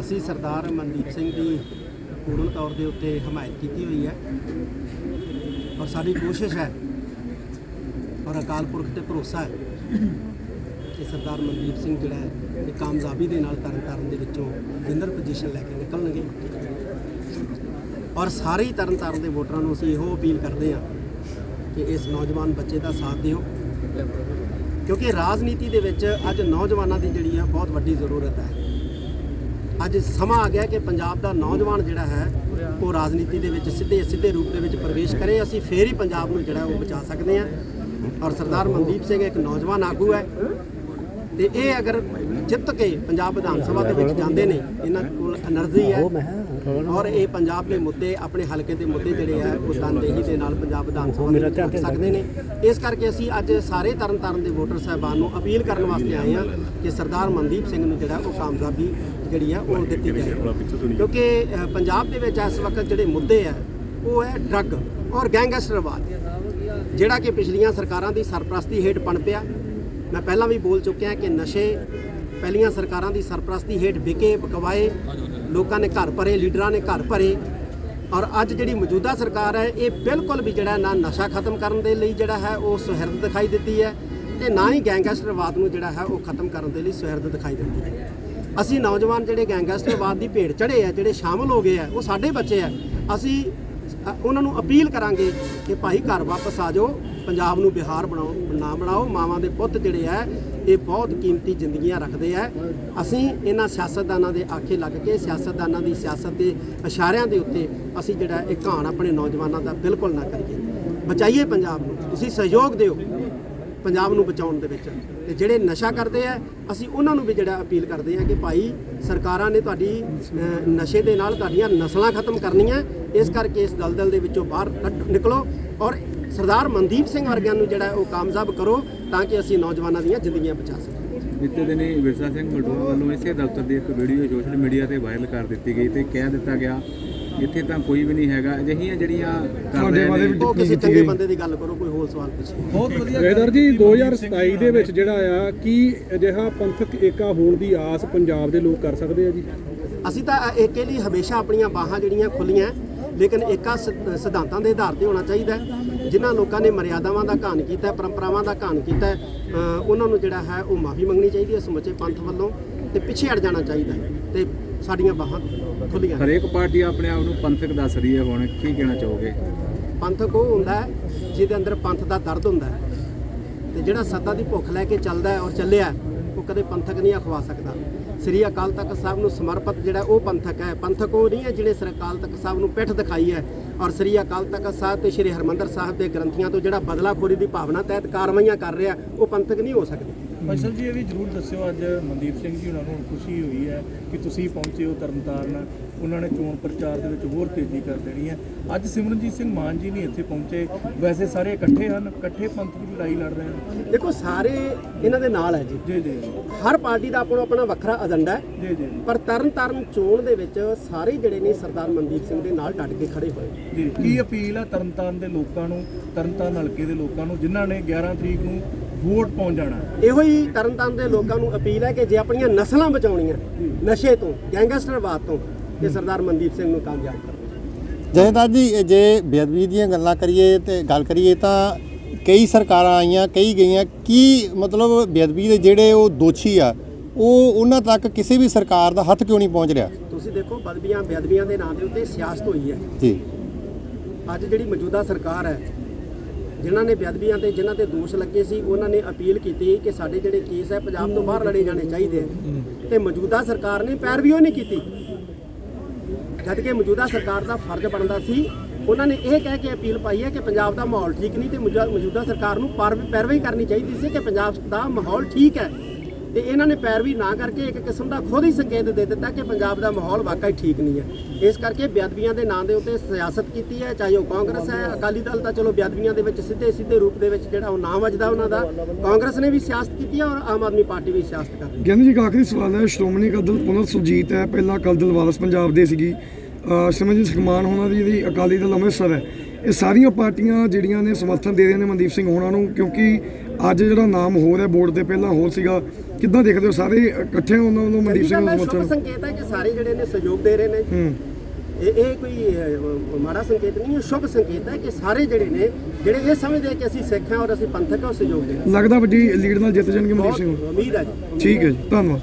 ਅਸੀਂ ਸਰਦਾਰ ਮਨਦੀਪ ਸਿੰਘ ਦੀ ਪੂਰਨ ਤੌਰ ਦੇ ਉੱਤੇ ਹਮਾਇਤ ਕੀਤੀ ਹੋਈ ਹੈ ਔਰ ਸਾਡੀ ਕੋਸ਼ਿਸ਼ ਹੈ ਔਰ ਅਕਾਲ ਪੁਰਖ ਤੇ ਭਰੋਸਾ ਹੈ ਕਿ ਸਰਦਾਰ ਮਨਦੀਪ ਸਿੰਘ ਜਿਹੜਾ ਹੈ, ਇਹ ਕਾਮਯਾਬੀ ਦੇ ਨਾਲ ਤਰਨਤਾਰਨ ਦੇ ਵਿੱਚੋਂ ਵਿਨਰ ਪੋਜੀਸ਼ਨ ਲੈ ਕੇ ਨਿਕਲਣਗੇ। ਔਰ ਸਾਰੇ ਹੀ ਤਰਨ ਤਾਰਨ ਦੇ ਵੋਟਰਾਂ ਨੂੰ ਅਸੀਂ ਇਹੋ ਅਪੀਲ ਕਰਦੇ ਹਾਂ ਕਿ ਇਸ ਨੌਜਵਾਨ ਬੱਚੇ ਦਾ ਸਾਥ ਦਿਓ। ਕਿਉਂਕਿ ਰਾਜਨੀਤੀ ਦੇ ਵਿੱਚ ਅੱਜ ਨੌਜਵਾਨਾਂ ਦੀ ਜਿਹੜੀ ਆ ਬਹੁਤ ਵੱਡੀ ਜ਼ਰੂਰਤ ਹੈ। ਅੱਜ ਸਮਾਂ ਆ ਗਿਆ ਕਿ ਪੰਜਾਬ ਦਾ ਨੌਜਵਾਨ ਜਿਹੜਾ ਹੈ, ਉਹ ਰਾਜਨੀਤੀ ਦੇ ਵਿੱਚ ਸਿੱਧੇ ਸਿੱਧੇ ਰੂਪ ਦੇ ਵਿੱਚ ਪ੍ਰਵੇਸ਼ ਕਰੇ। ਅਸੀਂ ਫੇਰ ਹੀ ਪੰਜਾਬ ਨੂੰ ਜਿਹੜਾ ਉਹ ਬਚਾ ਸਕਦੇ ਹਾਂ। ਔਰ ਸਰਦਾਰ ਮਨਦੀਪ ਸਿੰਘ ਇੱਕ ਨੌਜਵਾਨ ਆਗੂ ਹੈ। ਤੇ ਇਹ ਅਗਰ ਜਿੱਤ ਕੇ ਪੰਜਾਬ ਵਿਧਾਨ ਸਭਾ ਦੇ ਵਿੱਚ ਜਾਂਦੇ ਨੇ, ਇਹਨਾਂ ਕੋਲ એનર્ਜੀ ਹੈ ਔਰ ਇਹ ਪੰਜਾਬ ਦੇ ਮੁੱਦੇ, ਆਪਣੇ ਹਲਕੇ ਦੇ ਮੁੱਦੇ ਜਿਹੜੇ ਆ, ਉਹ ਤਨਦੇਹੀ ਦੇ ਨਾਲ ਪੰਜਾਬ ਵਿਧਾਨ ਸਭਾ ਦੇ ਸਕਦੇ ਨੇ। ਇਸ ਕਰਕੇ ਅਸੀਂ ਅੱਜ ਸਾਰੇ ਤਰਨ ਤਾਰਨ ਦੇ ਵੋਟਰ ਸਾਹਿਬਾਨ ਨੂੰ ਅਪੀਲ ਕਰਨ ਵਾਸਤੇ ਆਏ ਹਾਂ ਕਿ ਸਰਦਾਰ ਮਨਦੀਪ ਸਿੰਘ ਨੂੰ ਜਿਹੜਾ ਉਹ ਕਾਮਯਾਬੀ ਜਿਹੜੀ ਆ, ਉਹ ਦਿੱਤੀ ਜਾਏ। ਕਿਉਂਕਿ ਪੰਜਾਬ ਦੇ ਵਿੱਚ ਇਸ ਵਕਤ ਜਿਹੜੇ ਮੁੱਦੇ ਆ, ਉਹ ਹੈ ਡਰੱਗ ਔਰ ਗੈਂਗਸਟਰਵਾਦ ਜਿਹੜਾ ਕਿ ਪਿਛਲੀਆਂ ਸਰਕਾਰਾਂ ਦੀ ਸਰਪ੍ਰਸਤੀ ਹੇਠ ਪਣਪਿਆ ਮੈਂ ਪਹਿਲਾਂ ਵੀ ਬੋਲ ਚੁੱਕਿਆ ਕਿ ਨਸ਼ੇ ਪਹਿਲੀਆਂ ਸਰਕਾਰਾਂ ਦੀ ਸਰਪ੍ਰਸਤੀ ਹੇਠ ਵਿਕੇ, ਪਕਵਾਏ। ਲੋਕਾਂ ਨੇ ਘਰ ਭਰੇ, ਲੀਡਰਾਂ ਨੇ ਘਰ ਭਰੇ। ਔਰ ਅੱਜ ਜਿਹੜੀ ਮੌਜੂਦਾ ਸਰਕਾਰ ਹੈ, ਇਹ ਬਿਲਕੁਲ ਵੀ ਜਿਹੜਾ ਨਾ ਨਸ਼ਾ ਖਤਮ ਕਰਨ ਦੇ ਲਈ ਜਿਹੜਾ ਹੈ, ਉਹ ਸੁਹਿਰਦ ਦਿਖਾਈ ਦਿੱਤੀ ਹੈ ਤੇ ਨਾ ਹੀ ਗੈਂਗਸਟਰਵਾਦ ਨੂੰ ਜਿਹੜਾ ਹੈ, ਉਹ ਖਤਮ ਕਰਨ ਦੇ ਲਈ ਸੁਹਿਰਦ ਦਿਖਾਈ ਦਿੱਤੀ ਹੈ। ਅਸੀਂ ਨੌਜਵਾਨ ਜਿਹੜੇ ਗੈਂਗਸਟਰਵਾਦ ਦੀ ਭੇਟ ਚੜੇ ਆ ਜਿਹੜੇ ਸ਼ਾਮਲ ਹੋ ਗਏ ਆ ਉਹ ਸਾਡੇ ਬੱਚੇ ਆ ਅਸੀਂ ਉਹਨਾਂ ਨੂੰ ਅਪੀਲ ਕਰਾਂਗੇ ਕਿ ਭਾਈ ਘਰ ਵਾਪਸ ਆ ਜਾਓ, ਪੰਜਾਬ ਨੂੰ ਬਿਹਾਰ ਬਣਾਓ, ਨਾ ਬਣਾਓ, ਮਾਵਾਂ ਦੇ ਪੁੱਤ ਜਿਹੜੇ ਆ ਇਹ ਬਹੁਤ ਕੀਮਤੀ ਜ਼ਿੰਦਗੀਆਂ ਰੱਖਦੇ ਆ। ਅਸੀਂ ਇਹਨਾਂ ਸਿਆਸਤਦਾਨਾਂ ਦੇ ਆਖੇ ਲੱਗ ਕੇ, ਸਿਆਸਤਦਾਨਾਂ ਦੀ ਸਿਆਸਤ ਦੇ ਇਸ਼ਾਰਿਆਂ ਦੇ ਉੱਤੇ ਅਸੀਂ ਜਿਹੜਾ ਇਹ ਘਾਣ ਆਪਣੇ ਨੌਜਵਾਨਾਂ ਦਾ ਬਿਲਕੁਲ ਨਾ ਕਰੀਏ। ਬਚਾਈਏ ਪੰਜਾਬ ਨੂੰ। ਤੁਸੀਂ ਸਹਿਯੋਗ ਦਿਓ ਪੰਜਾਬ ਨੂੰ ਬਚਾਉਣ ਦੇ ਵਿੱਚ। ਤੇ ਜਿਹੜੇ ਨਸ਼ਾ ਕਰਦੇ ਆ, ਅਸੀਂ ਉਹਨਾਂ ਨੂੰ ਵੀ ਜਿਹੜਾ ਅਪੀਲ ਕਰਦੇ ਆ ਕਿ ਭਾਈ ਸਰਕਾਰਾਂ ਨੇ ਤੁਹਾਡੀ ਨਸ਼ੇ ਦੇ ਨਾਲ ਤੁਹਾਡੀਆਂ ਨਸਲਾਂ ਖਤਮ ਕਰਨੀਆਂ। ਇਸ ਕਰਕੇ ਇਸ ਦਲਦਲ ਦੇ ਵਿੱਚੋਂ ਬਾਹਰ ਕੱਢ- ਨਿਕਲੋ ਔਰ ਸਰਦਾਰ ਮਨਦੀਪ ਸਿੰਘ ਵਰਗਿਆਂ ਨੂੰ ਜਿਹੜਾ ਉਹ ਕਾਮਯਾਬ ਕਰੋ। ਤਾਂ ਕਿ ਅਸੀਂ ਨੌਜਵਾਨਾਂ ਦੀਆਂ ਜ਼ਿੰਦਗੀਆਂ ਬਚਾ ਸਕੀਏ। ਬੀਤੇ ਦਿਨੀ ਵਿਰਸਾ ਸਿੰਘ ਮਲਡੋਆ ਵੱਲੋਂ ਇਸੇ ਦਫ਼ਤਰ ਦੀ ਇੱਕ ਵੀਡੀਓ ਸੋਸ਼ਲ ਮੀਡੀਆ ਤੇ ਵਾਇਰਲ ਕਰ ਦਿੱਤੀ ਗਈ ਤੇ ਕਹਿ ਦਿੱਤਾ ਗਿਆ ਇੱਥੇ ਤਾਂ ਕੋਈ ਵੀ ਨਹੀਂ ਹੈਗਾ ਅਜਿਹੀਆਂ ਜਿਹੜੀਆਂ ਕਰ ਰਹੇ ਨੇ। ਉਹ ਕਿਸੇ ਚੰਗੇ ਬੰਦੇ ਦੀ ਗੱਲ ਕਰੋ ਕੋਈ ਹੋਰ ਸਵਾਲ ਪੁੱਛੋ। ਬਹੁਤ ਵਧੀਆ ਜੈਦਰ ਜੀ 2027 ਦੇ ਵਿੱਚ ਜਿਹੜਾ ਆ ਕੀ ਅਜਿਹਾ ਪੰਥਕ ਏਕਾ ਹੋਣ ਦੀ ਆਸ ਪੰਜਾਬ ਦੇ ਲੋਕ ਕਰ ਸਕਦੇ ਆ ਜੀ? ਅਸੀਂ ਤਾਂ ਏਕੇ ਲਈ ਹਮੇਸ਼ਾ ਆਪਣੀਆਂ ਬਾਹਾਂ ਜਿਹੜੀਆਂ ਖੁੱਲੀਆਂ ਲੇਕਿਨ ਏਕਾ ਸਿਧਾਂਤਾਂ ਦੇ ਆਧਾਰ ਤੇ ਹੋਣਾ ਚਾਹੀਦਾ ਹੈ। ਜਿਨ੍ਹਾਂ ਲੋਕਾਂ ਨੇ ਮਰਿਆਦਾਵਾਂ ਦਾ ਘਾਣ ਕੀਤਾ ਹੈ, ਪਰੰਪਰਾਵਾਂ ਦਾ ਘਾਣ ਕੀਤਾ ਹੈ, ਉਹਨਾਂ ਨੂੰ ਜਿਹੜਾ ਹੈ ਉਹ ਮਾਫੀ ਮੰਗਣੀ ਚਾਹੀਦੀ ਹੈ ਸਮੁੱਚੇ ਪੰਥ ਵੱਲੋਂ ਤੇ ਪਿੱਛੇ ਹਟ ਜਾਣਾ ਚਾਹੀਦਾ ਹੈ ਤੇ ਸਾਡੀਆਂ ਬਾਹਾਂ ਖੁੱਲੀਆਂ। ਹਰੇਕ ਪਾਰਟੀ ਆਪਣੇ ਆਪ ਨੂੰ ਪੰਥਕ ਦੱਸ ਰਹੀ ਹੈ ਹੁਣ ਕੀ ਕਹਿਣਾ ਚਾਹੋਗੇ ਪੰਥਕ ਉਹ ਹੁੰਦਾ ਹੈ ਜਿਹਦੇ ਅੰਦਰ ਪੰਥ ਦਾ ਦਰਦ ਹੁੰਦਾ ਹੈ ਤੇ ਜਿਹੜਾ ਸੱਤਾ ਦੀ ਭੁੱਖ ਲੈ ਕੇ ਚੱਲਦਾ ਹੈ ਔਰ ਚੱਲਿਆ ਉਹ ਕਦੇ ਪੰਥਕ ਨਹੀਂ ਅਖਵਾ ਸਕਦਾ ਸ੍ਰੀ ਅਕਾਲ ਤਖਤ ਸਾਹਿਬ ਨੂੰ ਸਮਰਪਿਤ ਜਿਹੜਾ ਉਹ ਪੰਥਕ ਹੈ, ਪੰਥਕ ਉਹ ਨਹੀਂ ਹੈ ਜਿਹੜੇ ਸ੍ਰੀ ਅਕਾਲ ਤਖਤ ਸਾਹਿਬ ਨੂੰ ਪਿੱਠ ਦਿਖਾਈ ਹੈ। ਔਰ ਸ੍ਰੀ ਅਕਾਲ ਤਖਤ ਸਾਹਿਬ ਤੇ ਸ੍ਰੀ ਹਰਮੰਦਰ ਸਾਹਿਬ ਦੇ ਗ੍ਰੰਥੀਆਂ ਤੋਂ ਜਿਹੜਾ ਬਦਲਾਖੋਰੀ ਦੀ ਭਾਵਨਾ ਤਹਿਤ ਕਾਰਵਾਈਆਂ ਕਰ ਰਿਹਾ, ਉਹ ਪੰਥਕ ਨਹੀਂ ਹੋ ਸਕਦੀ। ਫੈਸਲ ਜੀ ਇਹ ਵੀ ਜਰੂਰ ਦੱਸਿਓ ਅੱਜ ਮਨਦੀਪ ਸਿੰਘ ਜੀ ਉਹਨਾਂ ਨੂੰ ਖੁਸ਼ੀ ਹੋਈ ਹੈ ਕਿ ਤੁਸੀਂ ਪਹੁੰਚੇ ਹੋ ਤਰਨਤਾਰਨ ਉਹਨਾਂ ਨੇ ਚੋਣ ਪ੍ਰਚਾਰ ਦੇ ਵਿੱਚ ਹੋਰ ਤੇਜ਼ੀ ਕਰ ਦੇਣੀ ਹੈ। ਅੱਜ ਸਿਮਰਨਜੀਤ ਸਿੰਘ ਮਾਨ ਜੀ ਨਹੀਂ ਇੱਥੇ ਪਹੁੰਚੇ। ਵੈਸੇ ਸਾਰੇ ਇਕੱਠੇ ਹਨ ਇਕੱਠੇ ਪੰਥ ਦੀ ਲੜਾਈ ਲੜ ਰਹੇ ਹਨ। ਦੇਖੋ ਸਾਰੇ ਇਹਨਾਂ ਦੇ ਨਾਲ ਹੈ ਜੀ। ਜੀ ਜੀ ਹਰ ਪਾਰਟੀ ਦਾ ਆਪਣਾ ਆਪਣਾ ਵੱਖਰਾ ਏਜੰਡਾ ਹੈ। ਜੀ ਜੀ। ਪਰ ਤਰਨ ਤਾਰਨ ਚੋਣ ਦੇ ਵਿੱਚ ਸਾਰੇ ਜਿਹੜੇ ਨੇ ਸਰਦਾਰ ਮਨਦੀਪ ਸਿੰਘ ਦੇ ਨਾਲ ਡਟ ਕੇ ਖੜੇ ਹੋਏ ਜੀ ਕੀ ਅਪੀਲ ਹੈ ਤਰਨਤਾਰਨ ਦੇ ਲੋਕਾਂ ਨੂੰ ਤਰਨਤਾਰਨ ਹਲਕੇ ਦੇ ਲੋਕਾਂ ਨੂੰ ਜਿਨ੍ਹਾਂ ਨੇ 11 ਤਰੀਕ ਨੂੰ ਵੋਟ ਪਾਉਣ ਜਾਣਾ ਇਹੋ ਹੀ ਤਰਨਤਾਰਨ ਦੇ ਲੋਕਾਂ ਨੂੰ ਅਪੀਲ ਹੈ ਕਿ ਜੇ ਆਪਣੀਆਂ ਨਸਲਾਂ ਬਚਾਉਣੀਆਂ ਨਸ਼ੇ ਤੋਂ ਗੈਂਗਸਟਰਵਾਦ ਤੋਂ ਇਹ ਸਰਦਾਰ ਮਨਦੀਪ ਸਿੰਘ ਨੂੰ ਕਾਮਯਾਬ ਕਰੋ। ਜੈਦਾਰ ਜੀ ਇਹ ਜੇ ਬੇਅਦਬੀ ਦੀਆਂ ਗੱਲਾਂ ਕਰੀਏ ਤੇ ਗੱਲ ਕਰੀਏ ਤਾਂ ਕਈ ਸਰਕਾਰਾਂ ਆਈਆਂ ਕਈ ਗਈਆਂ ਕੀ ਮਤਲਬ ਬੇਅਦਬੀ ਦੇ ਜਿਹੜੇ ਉਹ ਦੋਸ਼ੀ ਆ ਉਹ ਉਹਨਾਂ ਤੱਕ ਕਿਸੇ ਵੀ ਸਰਕਾਰ ਦਾ ਹੱਥ ਕਿਉਂ ਨਹੀਂ ਪਹੁੰਚ ਰਿਹਾ? ਤੁਸੀਂ ਦੇਖੋ ਬਦਬੀਆਂ ਬੇਅਦਬੀਆਂ ਦੇ ਨਾਂ ਦੇ ਉੱਤੇ ਸਿਆਸਤ ਹੋਈ ਹੈ। ਜੀ। ਅੱਜ ਜਿਹੜੀ ਮੌਜੂਦਾ ਸਰਕਾਰ ਹੈ ਜਿਨ੍ਹਾਂ ਨੇ ਬੇਅਦਬੀਆਂ ਤੇ ਜਿਨ੍ਹਾਂ ਤੇ ਦੋਸ਼ ਲੱਗੇ ਸੀ, ਉਹਨਾਂ ਨੇ ਅਪੀਲ ਕੀਤੀ ਕਿ ਸਾਡੇ ਜਿਹੜੇ ਕੇਸ ਹੈ, ਪੰਜਾਬ ਤੋਂ ਬਾਹਰ ਲੜੇ ਜਾਣੇ ਚਾਹੀਦੇ ਆ। ਤੇ ਮੌਜੂਦਾ ਸਰਕਾਰ ਨੇ ਪੈਰਵੀ ਉਹ ਨਹੀਂ ਕੀਤੀ। ਜਦ ਕਿ ਮੌਜੂਦਾ ਸਰਕਾਰ ਦਾ ਫਰਜ਼ ਬਣਦਾ ਸੀ, ਉਹਨਾਂ ਨੇ ਇਹ ਕਹਿ ਕੇ ਅਪੀਲ ਪਾਈ ਹੈ ਕਿ ਪੰਜਾਬ ਦਾ ਮਾਹੌਲ ਠੀਕ ਨਹੀਂ ਤੇ ਮੌਜੂ- ਮੌਜੂਦਾ ਸਰਕਾਰ ਨੂੰ ਪਰ- ਪੈਰਵੀ ਕਰਨੀ ਚਾਹੀਦੀ ਸੀ ਕਿ ਪੰਜਾਬ ਦਾ ਮਾਹੌਲ ਠੀਕ ਹੈ। ਤੇ ਇਹਨਾਂ ਨੇ ਪੈਰਵੀ ਨਾ ਕਰਕੇ ਇੱਕ ਕਿਸਮ ਦਾ ਖੁਦ ਹੀ ਸੰਕੇਤ ਦੇ ਦਿੱਤਾ ਕਿ ਪੰਜਾਬ ਦਾ ਮਾਹੌਲ ਵਾਕਈ ਠੀਕ ਨਹੀਂ ਹੈ। ਇਸ ਕਰਕੇ ਬੇਅਦਬੀਆਂ ਦੇ ਨਾਂ ਦੇ ਉੱਤੇ ਸਿਆਸਤ ਕੀਤੀ ਹੈ, ਚਾਹੇ ਉਹ ਕਾਂਗਰਸ ਹੈ, ਅਕਾਲੀ ਦਲ ਤਾਂ ਚਲੋ ਬੇਅਦਬੀਆਂ ਦੇ ਵਿੱਚ ਸਿੱਧੇ ਸਿੱਧੇ ਰੂਪ ਦੇ ਵਿੱਚ ਜਿਹੜਾ ਉਹ ਨਾਂ ਵੱਜਦਾ ਉਹਨਾਂ ਦਾ। ਕਾਂਗਰਸ ਨੇ ਵੀ ਸਿਆਸਤ ਕੀਤੀ ਹੈ ਔਰ ਆਮ ਆਦਮੀ ਪਾਰਟੀ ਵੀ ਸਿਆਸਤ ਕਰ ਰਹੀ ਹੈ। ਗਿਆਨੀ ਜੀ, ਇੱਕ ਆਖਰੀ ਸਵਾਲ ਹੈ। ਸ਼੍ਰੋਮਣੀ ਅਕਾਲੀ ਦਲ ਪੁਨਰ ਸੁਰਜੀਤ ਹੈ। ਪਹਿਲਾਂ ਅਕਾਲੀ ਦਲ ਵਾਰਸ ਪੰਜਾਬ ਦੇ ਸੀਗੀ। ਅਹ ਸਿਮਰਨਜੀਤ ਸਿੰਘ ਮਾਨ ਹੋਣਾ ਦੀ ਜਿਹੜੀ ਅਕਾਲੀ ਦਲ ਅੰਮ੍ਰਿਤਸਰ ਹੈ, ਇਹ ਸਾਰੀਆਂ ਪਾਰਟੀਆਂ ਜਿਹੜੀਆਂ ਨੇ ਸਮਰਥਨ ਦੇ ਰਹੀਆਂ ਨੇ ਮਨਦੀਪ ਸਿੰਘ ਹੋਣਾ ਨੂੰ, ਕਿਉਂਕਿ ਅੱਜ ਜਿਹੜਾ ਨਾਮ ਹੋਰ ਹੈ ਬੋਰਡ ਤੇ ਪਹਿਲਾਂ ਹੋਰ ਸੀਗਾ। ਕਿੱਦਾਂ ਦੇਖਦੇ ਹੋ? ਸਾਰੇ ਇਕੱਠੇ ਉਹਨਾਂ ਵੱਲੋਂ ਮਨਦੀਪ ਸਿੰਘ ਨੂੰ ਸਮਰਥਨ ਸੰਕੇਤ ਹੈ ਕਿ ਸਾਰੇ ਜਿਹੜੇ ਨੇ ਸਹਿਯੋਗ ਦੇ ਰਹੇ ਨੇ। ਹੂੰ। ਇਹ ਇਹ ਕੋਈ ਮਾੜਾ ਸੰਕੇਤ ਨਹੀਂ ਹੈ ਸ਼ੁਭ ਸੰਕੇਤ ਹੈ ਕਿ ਸਾਰੇ ਜਿਹੜੇ ਨੇ ਜਿਹੜੇ ਇਹ ਸਮਝਦੇ ਆ ਕਿ ਅਸੀਂ ਸਿੱਖ ਹਾਂ ਔਰ ਅਸੀਂ ਪੰਥਕ ਹਾਂ ਉਹ ਸਹਿਯੋਗ ਦੇ ਲੱਗਦਾ ਵੱਡੀ ਲੀਡ ਨਾਲ ਜਿੱਤ ਜਾਣਗੇ ਮਨਦੀਪ ਸਿੰਘ। ਉਮੀਦ ਹੈ ਜੀ। ਠੀਕ ਹੈ ਜੀ ਧੰਨਵਾਦ।